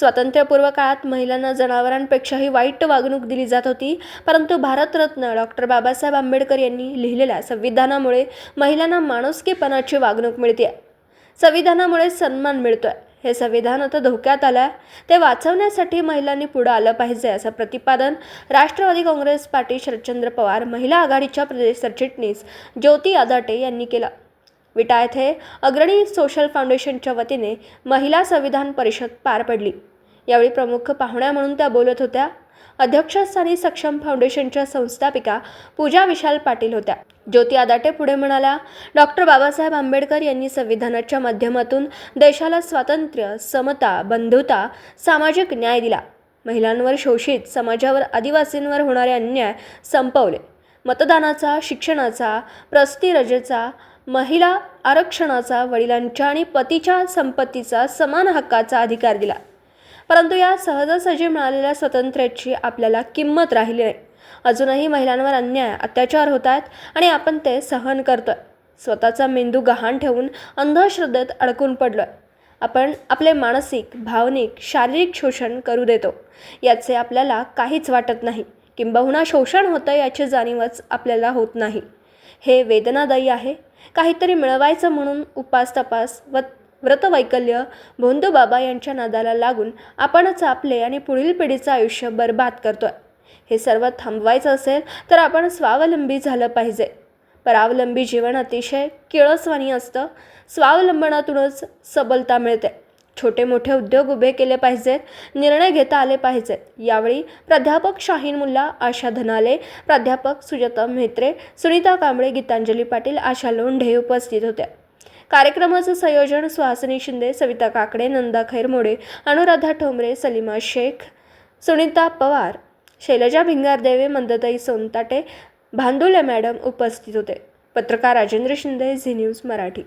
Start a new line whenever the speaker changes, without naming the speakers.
स्वातंत्र्यपूर्व काळात महिलांना जनावरांपेक्षाही वाईट वागणूक दिली जात होती. परंतु भारतरत्न डॉक्टर बाबासाहेब आंबेडकर यांनी लिहिलेल्या संविधानामुळे महिलांना माणुसकीपणाची वागणूक मिळते. संविधानामुळे सन्मान मिळतोय. हे संविधान आता धोक्यात आलं आहे ते वाचवण्यासाठी महिलांनी पुढं आलं पाहिजे असं प्रतिपादन राष्ट्रवादी काँग्रेस पार्टी शरदचंद्र पवार महिला आघाडीच्या प्रदेश सरचिटणीस ज्योती आदाटे यांनी केलं. विटा येथे अग्रणी सोशल फाउंडेशनच्या वतीने महिला संविधान परिषद पार पडली. यावेळी प्रमुख पाहुण्या म्हणून त्या बोलत होत्या. अध्यक्षस्थानी सक्षम फाउंडेशनच्या संस्थापिका पूजा विशाल पाटील होत्या. ज्योती आदाटे पुढे म्हणाल्या डॉक्टर बाबासाहेब आंबेडकर यांनी संविधानाच्या माध्यमातून देशाला स्वातंत्र्य समता बंधुता सामाजिक न्याय दिला. महिलांवर शोषित समाजावर आदिवासींवर होणारे अन्याय संपवले. मतदानाचा शिक्षणाचा प्रस्थिरजेचा महिला आरक्षणाचा वडिलांच्या आणि पतीच्या संपत्तीचा समान हक्काचा अधिकार दिला. परंतु या सहजासहजी मिळालेल्या स्वातंत्र्याची आपल्याला किंमत राहिली नाही. अजूनही महिलांवर अन्याय अत्याचार होत आहेत आणि आपण ते सहन करतोय. स्वतःचा मेंदू गहाण ठेवून अंधश्रद्धेत अडकून पडलोय. आपण आपले मानसिक भावनिक शारीरिक शोषण करू देतो. याचे आपल्याला काहीच वाटत नाही. किंबहुना शोषण होतं याची जाणीवच आपल्याला होत नाही. हे वेदनादायी आहे. काहीतरी मिळवायचं म्हणून उपास तपास व व्रतवैकल्य भोंदूबाबा यांच्या नादाला लागून आपणच आपले आणि पुढील पिढीचं आयुष्य बर्बाद करतोय. हे सर्व थांबवायचं असेल तर आपण स्वावलंबी झालं पाहिजे. परावलंबी जीवन अतिशय किळसवाणी असतं. स्वावलंबनातूनच सबलता मिळते. छोटे मोठे उद्योग उभे केले पाहिजेत निर्णय घेता आले पाहिजेत. यावेळी प्राध्यापक शाहीन मुल्ला आशा धनाले प्राध्यापक सुजाता म्हेत्रे सुनीता कांबळे गीतांजली पाटील आशा लोंढे उपस्थित होत्या. कार्यक्रमाचं संयोजन सुहासिनी शिंदे सविता काकडे नंदा खैरमोडे अनुराधा ठोंबरे सलीमा शेख सुनीता पवार शैलजा भिंगारदेवे मंदताई सोनताटे भांदुले मॅडम उपस्थित होते. पत्रकार राजेंद्र शिंदे झी न्यूज मराठी.